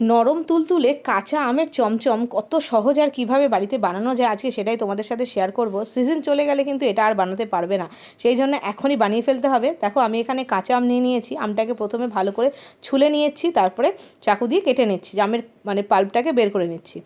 নরম তুলতুলে কাঁচা আমের চমচম কত সহজ আর কীভাবে বাড়িতে বানানো যায় আজকে সেটাই তোমাদের সাথে শেয়ার করব। সিজন চলে গেলে কিন্তু এটা আর বানাতে পারবে না। সেই জন্য এখনই বানিয়ে ফেলতে হবে। দেখো আমি এখানে কাঁচা আম নিয়ে নিয়েছি। আমটাকে প্রথমে ভালো করে ছুলে নিয়েছি, তারপরে চাকু দিয়ে কেটে নিচ্ছি। আমের মানে পাল্পটাকে বের করে নিচ্ছি।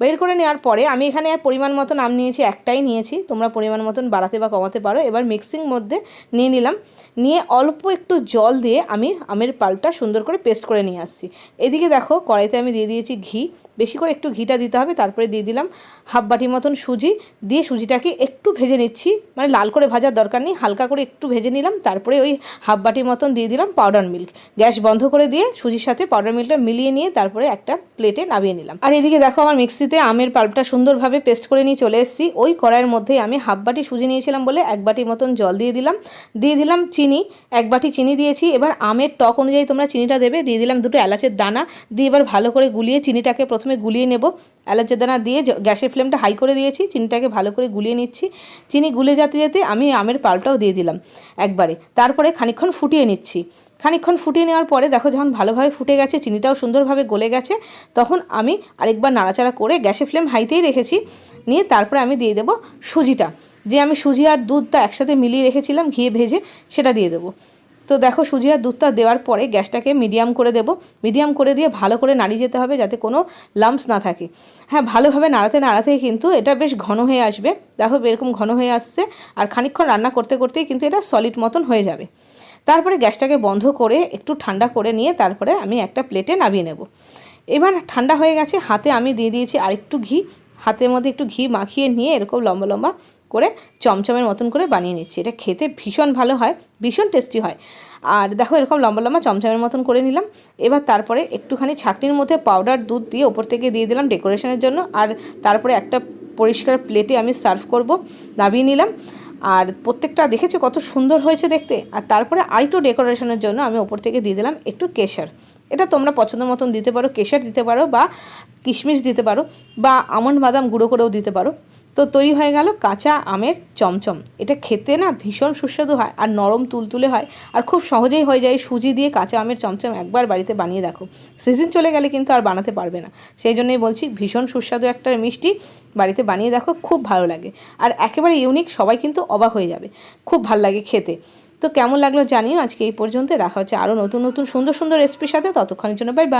বের করে নেওয়ার পরে আমি এখানে আর পরিমাণ মতন আম নিয়েছি, একটাই নিয়েছি। তোমরা পরিমাণ মতন বাড়াতে বা কমাতে পারো। এবার মিক্সিং মধ্যে নিয়ে নিলাম। নিয়ে অল্প একটু জল দিয়ে আমি আমের পাল্পটা সুন্দর করে পেস্ট করে নিয়ে আসছি। এদিকে দেখো, কড়াইতে আমি দিয়ে দিয়েছি ঘি। বেশি করে একটু ঘিটা দিতে হবে, তারপরে দিয়ে দিলাম হাফ বাটি মতন সুজি। দিয়ে সুজিটাকে একটু ভেজে নিচ্ছি। মানে লাল করে ভাজার দরকার নেই, হালকা করে একটু ভেজে নিলাম। তারপরে ওই হাফ বাটি মতন দিয়ে দিলাম পাউডার মিল্ক গ্যাস বন্ধ করে দিয়ে সুজির সাথে পাউডার মিল্কটা মিলিয়ে নিয়ে তারপরে একটা প্লেটে নামিয়ে নিলাম। আর এদিকে দেখো, আমার মিক্সিতে আমের পাল্পটা সুন্দরভাবে পেস্ট করে নিয়ে চলে এসেছি। ওই কড়াইয়ের মধ্যেই আমি হাফ বাটি সুজি নিয়েছিলাম বলে এক বাটি মতন জল দিয়ে দিলাম। দিয়ে দিলাম চিনি, এক বাটি চিনি দিয়েছি। এবার আমের টক অনুযায়ী তোমরা চিনিটা দেবে। দিয়ে দিলাম দুটো এলাচের দানা। দিয়ে এবার ভালো করে গুলিয়ে চিনিটাকে প্রথমে গুলিয়ে নেব। এলাচের দানা দিয়ে গ্যাসের ফ্লেমটা হাই করে দিয়েছি। চিনিটাকে ভালো করে গুলিয়ে নিচ্ছি। চিনি গুলে যেতে যেতে আমি আমের পাল্পটাও দিয়ে দিলাম একবারে। তারপরে খানিকক্ষণ ফুটিয়ে নিচ্ছি। খানিকক্ষণ ফুটিয়ে নেওয়ার পরে দেখো যখন ভালোভাবে ফুটে গেছে, চিনিটাও সুন্দরভাবে গলে গেছে, তখন আমি আরেকবার নাড়াচাড়া করে গ্যাসে ফ্লেম হাইতেই রেখেছি। নিয়ে তারপরে আমি দিয়ে দেবো সুজিটা। যে আমি সুজি আর দুধটা একসাথে মিলিয়ে রেখেছিলাম ঘিয়ে ভেজে, সেটা দিয়ে দেবো। তো দেখো সুজি আর দুধটা দেওয়ার পরে গ্যাসটাকে মিডিয়াম করে দেবো। মিডিয়াম করে দিয়ে ভালো করে নাড়িয়ে যেতে হবে যাতে কোনো লাম্পস না থাকে। হ্যাঁ ভালোভাবে নাড়াতে নাড়াতেই কিন্তু এটা বেশ ঘন হয়ে আসবে। দেখো এরকম ঘন হয়ে আসছে। আর খানিকক্ষণ রান্না করতে করতেই কিন্তু এটা সলিড মতন হয়ে যাবে। তারপরে গ্যাসটাকে বন্ধ করে একটু ঠান্ডা করে নিয়ে তারপরে আমি একটা প্লেটে নামিয়ে নেব। এবার ঠান্ডা হয়ে গেছে, হাতে আমি দিয়ে দিয়েছি আরেকটু ঘি। হাতের মধ্যে একটু ঘি মাখিয়ে নিয়ে এরকম লম্বা লম্বা করে চমচমের মতন করে বানিয়ে নিচ্ছি। এটা খেতে ভীষণ ভালো হয়, ভীষণ টেস্টি হয়। আর দেখো এরকম লম্বা লম্বা চমচমের মতন করে নিলাম। এবার তারপরে একটুখানি ছাকনির মধ্যে পাউডার দুধ দিয়ে ওপর থেকে দিয়ে দিলাম ডেকোরেশনের জন্য। আর তারপরে একটা পরিষ্কার প্লেটে আমি সার্ভ করব। নামিয়ে নিলাম। আর প্রত্যেকটা দেখেছ কত সুন্দর হয়েছে দেখতে? আর তারপরে আরেকটু ডেকোরেশনের জন্য আমি ওপর থেকে দিয়ে দিলাম একটু কেশার। এটা তোমরা পছন্দ মতন দিতে পারো, কেশার দিতে পারো বা কিশমিশ দিতে পারো বা আমন্ড বাদাম গুঁড়ো করেও দিতে পারো। তো তৈরি হয়ে গেল কাঁচা আমের চমচম। এটা খেতে না ভীষণ সুস্বাদু হয় আর নরম তুলতুলে হয় আর খুব সহজেই হয়ে যায়। সুজি দিয়ে কাঁচা আমের চমচম একবার বাড়িতে বানিয়ে দেখো। সিজন চলে গেলে কিন্তু আর বানাতে পারবে না। সেই জন্যই বলছি ভীষণ সুস্বাদু একটা মিষ্টি বাড়িতে বানিয়ে দেখো, খুব ভালো লাগে। আর একেবারে ইউনিক সবাই কিন্তু অবাক হয়ে যাবে। খুব ভালো লাগে খেতে। তো কেমন লাগল জানিও। আজকে এই পর্যন্ত দেখা হচ্ছে আরও নতুন নতুন, সুন্দর সুন্দর রেসিপির সাথে। ততক্ষণের জন্য বাই বাই